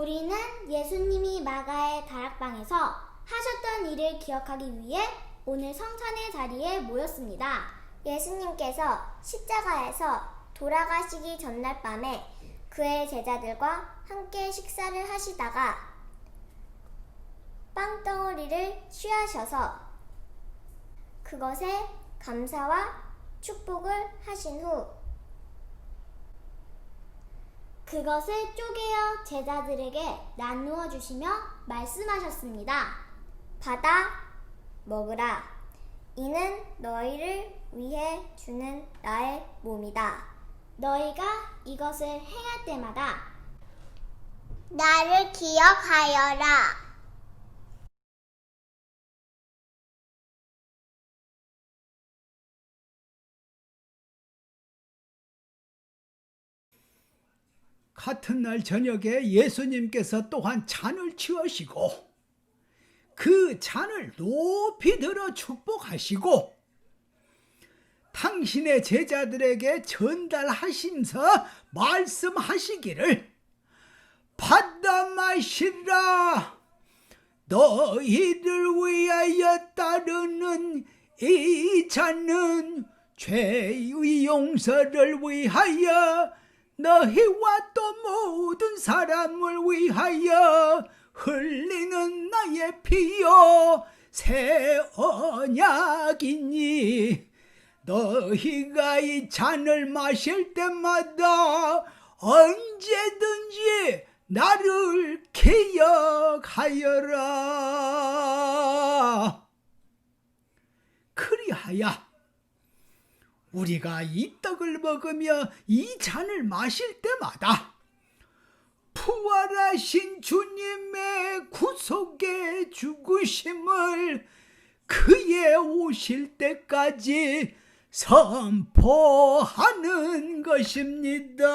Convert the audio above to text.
우리는 예수님이 마가의 다락방에서 하셨던 일을 기억하기 위해 오늘 성찬의 자리에 모였습니다. 예수님께서 십자가에서 돌아가시기 전날 밤에 그의 제자들과 함께 식사를 하시다가 빵덩어리를 취하셔서 그것에 감사와 축복을 하신 후 그것을 쪼개어 제자들에게 나누어 주시며 말씀하셨습니다. 받아 먹으라. 이는 너희를 위해 주는 나의 몸이다. 너희가 이것을 행할 때마다 나를 기억하여라. 같은 날 저녁에 예수님께서 또한 잔을 취하시고 그 잔을 높이 들어 축복하시고 당신의 제자들에게 전달하시면서 말씀하시기를 받아 마시라. 너희를 위하여 따르는 이 잔은 죄의 용서를 위하여 너희와 또 모든 사람을 위하여 흘리는 나의 피요 새 언약이니 너희가 이 잔을 마실 때마다 언제든지 나를 기억하여라. 그리하여 우리가 이 떡을 먹으며 이 잔을 마실 때마다 부활하신 주님의 구속의 죽으심을 그의 오실 때까지 선포하는 것입니다.